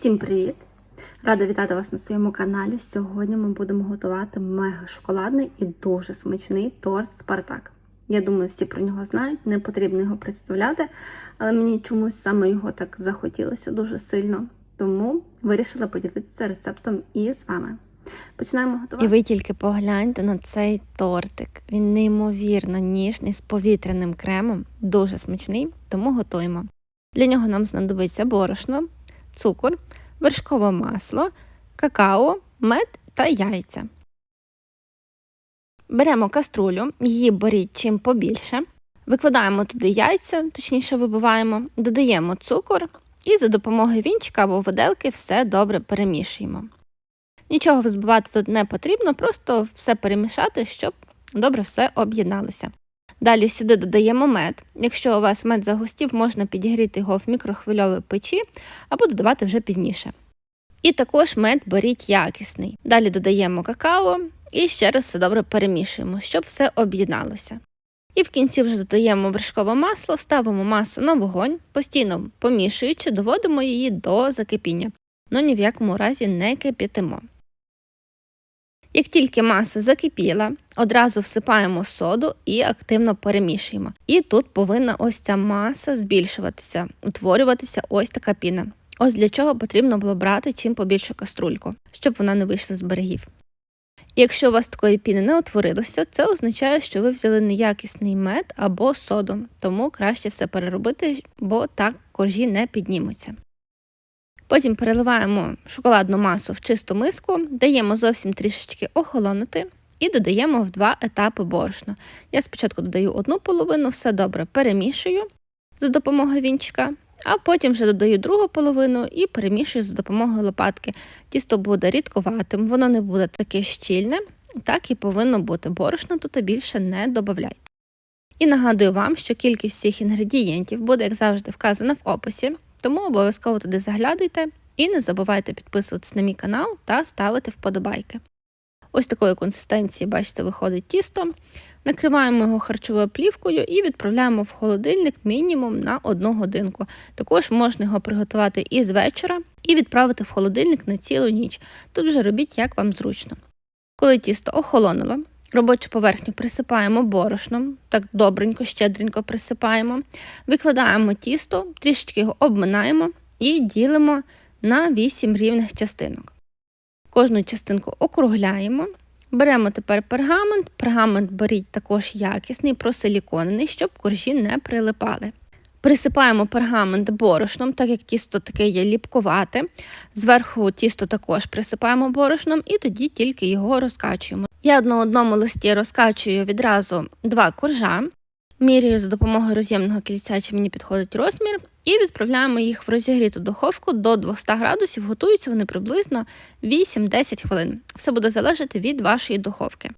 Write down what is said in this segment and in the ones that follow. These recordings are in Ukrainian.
Усім привіт! Рада вітати вас на своєму каналі. Сьогодні ми будемо готувати мега шоколадний і дуже смачний торт Спартак. Я думаю, всі про нього знають, не потрібно його представляти, але мені чомусь саме його так захотілося дуже сильно. Тому вирішила поділитися рецептом і з вами. Починаємо готувати. І ви тільки погляньте на цей тортик. Він неймовірно ніжний з повітряним кремом, дуже смачний, тому готуємо. Для нього нам знадобиться борошно, цукор, вершкове масло, какао, мед та яйця. Беремо каструлю, її беріть чим побільше. Викладаємо туди яйця, точніше вибиваємо, додаємо цукор і за допомогою вінчика або виделки все добре перемішуємо. Нічого взбивати тут не потрібно, просто все перемішати, щоб добре все об'єдналося. Далі сюди додаємо мед. Якщо у вас мед загустів, можна підігріти його в мікрохвильовій печі або додавати вже пізніше. І також мед беріть якісний. Далі додаємо какао і ще раз все добре перемішуємо, щоб все об'єдналося. І в кінці вже додаємо вершкове масло, ставимо масу на вогонь, постійно помішуючи, доводимо її до закипіння, але ні в якому разі не кип'ятимо. Як тільки маса закипіла, одразу всипаємо соду і активно перемішуємо. І тут повинна ось ця маса збільшуватися, утворюватися ось така піна. Ось для чого потрібно було брати чим побільшу каструльку, щоб вона не вийшла з берегів. Якщо у вас такої піни не утворилося, це означає, що ви взяли неякісний мед або соду, тому краще все переробити, бо так коржі не піднімуться. Потім переливаємо шоколадну масу в чисту миску, даємо зовсім трішечки охолонути і додаємо в два етапи борошно. Я спочатку додаю одну половину, все добре перемішую за допомогою вінчика, а потім вже додаю другу половину і перемішую за допомогою лопатки. Тісто буде рідковатим, воно не буде таке щільне, так і повинно бути. Борошно тут більше не додавайте. І нагадую вам, що кількість всіх інгредієнтів буде, як завжди, вказана в описі. Тому обов'язково туди заглядуйте і не забувайте підписуватися на мій канал та ставити вподобайки. Ось такої консистенції, бачите, виходить тісто. Накриваємо його харчовою плівкою і відправляємо в холодильник мінімум на одну годинку. Також можна його приготувати і з вечора і відправити в холодильник на цілу ніч. Тут вже робіть, як вам зручно. Коли тісто охолонуло, робочу поверхню присипаємо борошном, так добренько, щедренько присипаємо, викладаємо тісто, трішечки його обминаємо і ділимо на 8 рівних частинок. Кожну частинку округляємо. Беремо тепер пергамент. Пергамент беріть також якісний, просиліконений, щоб коржі не прилипали. Присипаємо пергамент борошном, так як тісто таке є ліпкувате. Зверху тісто також присипаємо борошном і тоді тільки його розкачуємо. Я на одному листі розкачую відразу два коржа, міряю за допомогою роз'ємного кільця, чи мені підходить розмір, і відправляємо їх в розігріту духовку до 200 градусів, готуються вони приблизно 8-10 хвилин. Все буде залежати від вашої духовки.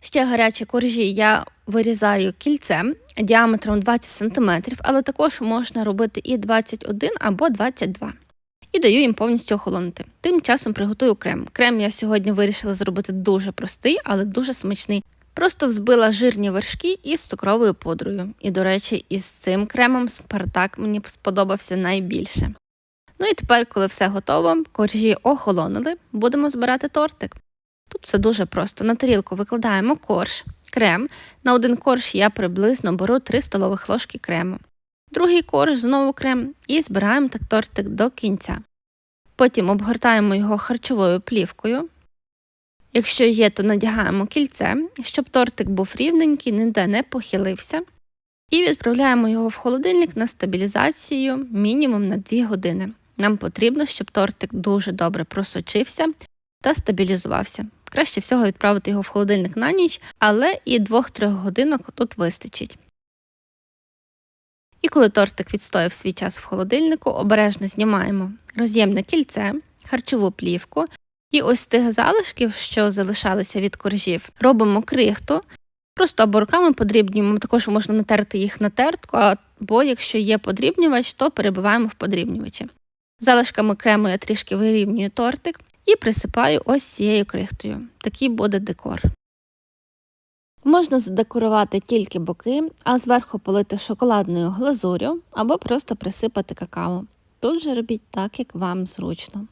Ще гарячі коржі я вирізаю кільцем діаметром 20 см, але також можна робити і 21 або 22 і даю їм повністю охолонути. Тим часом приготую крем. Крем я сьогодні вирішила зробити дуже простий, але дуже смачний. Просто взбила жирні вершки із цукровою пудрою. І, до речі, із цим кремом Спартак мені сподобався найбільше. Ну і тепер, коли все готово, коржі охолонули, будемо збирати тортик. Тут все дуже просто. На тарілку викладаємо корж, крем. На один корж я приблизно беру 3 столових ложки крему. Другий корж, знову крем і збираємо так тортик до кінця. Потім обгортаємо його харчовою плівкою. Якщо є, то надягаємо кільце, щоб тортик був рівненький, ніде не похилився. І відправляємо його в холодильник на стабілізацію мінімум на 2 години. Нам потрібно, щоб тортик дуже добре просочився та стабілізувався. Краще всього відправити його в холодильник на ніч, але і 2-3 годинок тут вистачить. І коли тортик відстояв свій час в холодильнику, обережно знімаємо роз'ємне кільце, харчову плівку. І ось тих залишків, що залишалися від коржів, робимо крихту. Просто або руками подрібнюємо, також можна натерти їх на тертку, або якщо є подрібнювач, то перебиваємо в подрібнювачі. Залишками крему я трішки вирівнюю тортик і присипаю ось цією крихтою. Такий буде декор. Можна задекорувати тільки боки, а зверху полити шоколадною глазурю або просто присипати какао. Тут же робіть так, як вам зручно.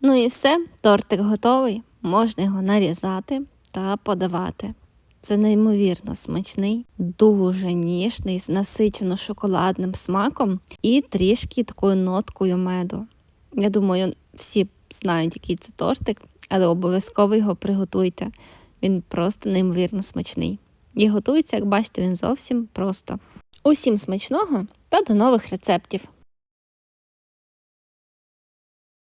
Ну і все, тортик готовий. Можна його нарізати та подавати. Це неймовірно смачний, дуже ніжний, з насичено шоколадним смаком і трішки такою ноткою меду. Я думаю, всі знають, який це тортик, але обов'язково його приготуйте. Він просто неймовірно смачний. І готується, як бачите, він зовсім просто. Усім смачного та до нових рецептів!